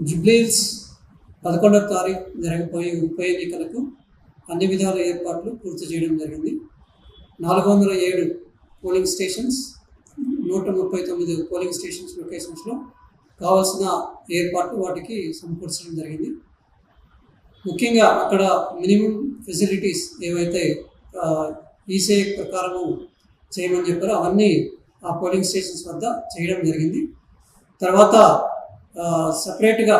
Jubilees పదకొండవ తారీఖు జరగబోయే ఉప ఎన్నికలకు అన్ని విధాల ఏర్పాట్లు పూర్తి చేయడం జరిగింది. నాలుగు వందల ఏడు పోలింగ్ స్టేషన్స్ నూట ముప్పై తొమ్మిది పోలింగ్ స్టేషన్స్ లొకేషన్స్లో కావాల్సిన ఏర్పాట్లు వాటికి సమకూర్చడం జరిగింది. ముఖ్యంగా అక్కడ మినిమం ఫెసిలిటీస్ ఏవైతే ఈసే ప్రకారము చేయమని చెప్పారో అవన్నీ ఆ పోలింగ్ స్టేషన్స్ వద్ద చేయడం జరిగింది. తర్వాత సపరేట్గా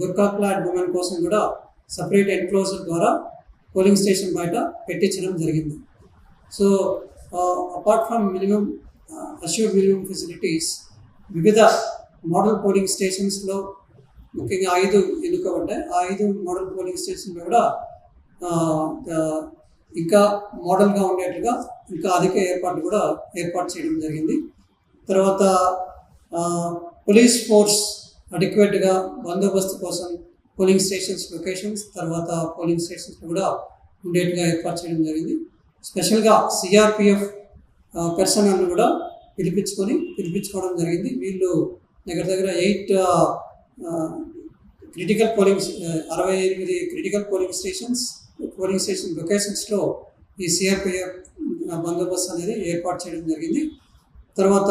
గుర్కా క్లాడ్ ఉమెన్ కోసం కూడా సపరేట్ ఎన్క్లోజర్ ద్వారా పోలింగ్ స్టేషన్ బయట పెట్టించడం జరిగింది. So apart from minimum assured minimum facilities వివిధ మోడల్ పోలింగ్ స్టేషన్స్లో ముఖ్యంగా ఐదు ఎన్నుకోబడ్డాయి ఆ ఐదు మోడల్ పోలింగ్ స్టేషన్లో కూడా ఇంకా మోడల్గా ఉండేట్టుగా ఇంకా అధిక ఏర్పాట్లు కూడా ఏర్పాటు చేయడం జరిగింది. తర్వాత పోలీస్ ఫోర్స్ అడిక్వేట్గా బందోబస్తు కోసం పోలింగ్ స్టేషన్స్ లొకేషన్స్ తర్వాత పోలింగ్ స్టేషన్స్ కూడా ఉండేట్టుగా ఏర్పాటు చేయడం జరిగింది. స్పెషల్గా సిఆర్పిఎఫ్ పర్సనల్ కూడా పిలిపించుకొని పిలిపించుకోవడం జరిగింది. వీళ్ళు దగ్గర దగ్గర ఎయిట్ క్రిటికల్ పోలింగ్ అరవై ఎనిమిది critical polling stations polling station లొకేషన్స్లో ఈ సిఆర్పిఎఫ్ బందోబస్తు అనేది ఏర్పాటు చేయడం జరిగింది. తర్వాత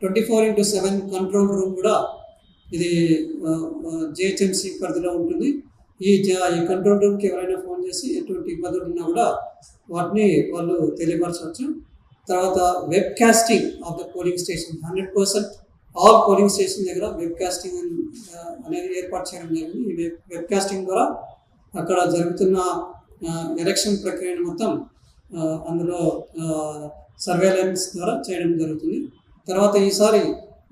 twenty four into seven control room కూడా ఇది జిహెచ్ఎంసీ పరిధిలో ఉంటుంది. ఈ జ- ఈ కంట్రోల్ రూమ్కి ఎవరైనా ఫోన్ చేసి ఎటువంటి ఇబ్బందులు ఉన్నా కూడా వాటిని వాళ్ళు తెలియపరచవచ్చు. తర్వాత webcasting of the polling station hundred percent all polling station దగ్గర వెబ్ కాస్టింగ్ అనేది ఏర్పాటు చేయడం జరిగింది. ఈ వెబ్ వెబ్ కాస్టింగ్ ద్వారా అక్కడ జరుగుతున్న ఎలక్షన్ ప్రక్రియను మొత్తం అందులో సర్వేలెన్స్ ద్వారా చేయడం జరుగుతుంది. తర్వాత ఈసారి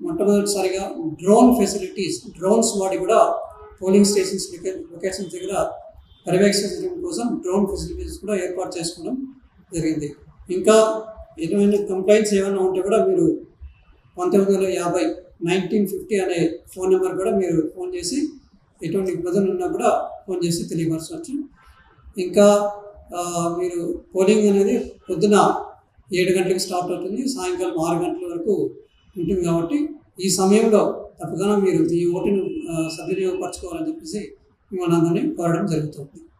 మొట్టమొదటిసారిగా డ్రోన్ ఫెసిలిటీస్ డ్రోన్స్ వాడి కూడా పోలింగ్ స్టేషన్స్ లొకేషన్స్ దగ్గర పర్యవేక్షించడం కోసం డ్రోన్ ఫెసిలిటీస్ కూడా ఏర్పాటు చేసుకోవడం జరిగింది. ఇంకా ఎటువంటి కంప్లైంట్స్ ఏమైనా ఉంటే కూడా మీరు పంతొమ్మిది వందల యాభై నైన్టీన్ ఫిఫ్టీ అనే ఫోన్ నెంబర్ కూడా మీరు ఫోన్ చేసి ఎటువంటి ఇబ్బందులు ఉన్నా కూడా ఫోన్ చేసి తెలియపరచవచ్చు. ఇంకా మీరు పోలింగ్ అనేది పొద్దున ఏడు గంటలకు స్టార్ట్ అవుతుంది. సాయంకాలం ఆరు గంటల వరకు ఉంటుంది కాబట్టి ఈ సమయంలో తప్పకుండా మీరు ఈ ఓటును సద్వినియోగపరచుకోవాలని చెప్పేసి మిమ్మల్ని అందరినీ కోరడం జరుగుతుంది.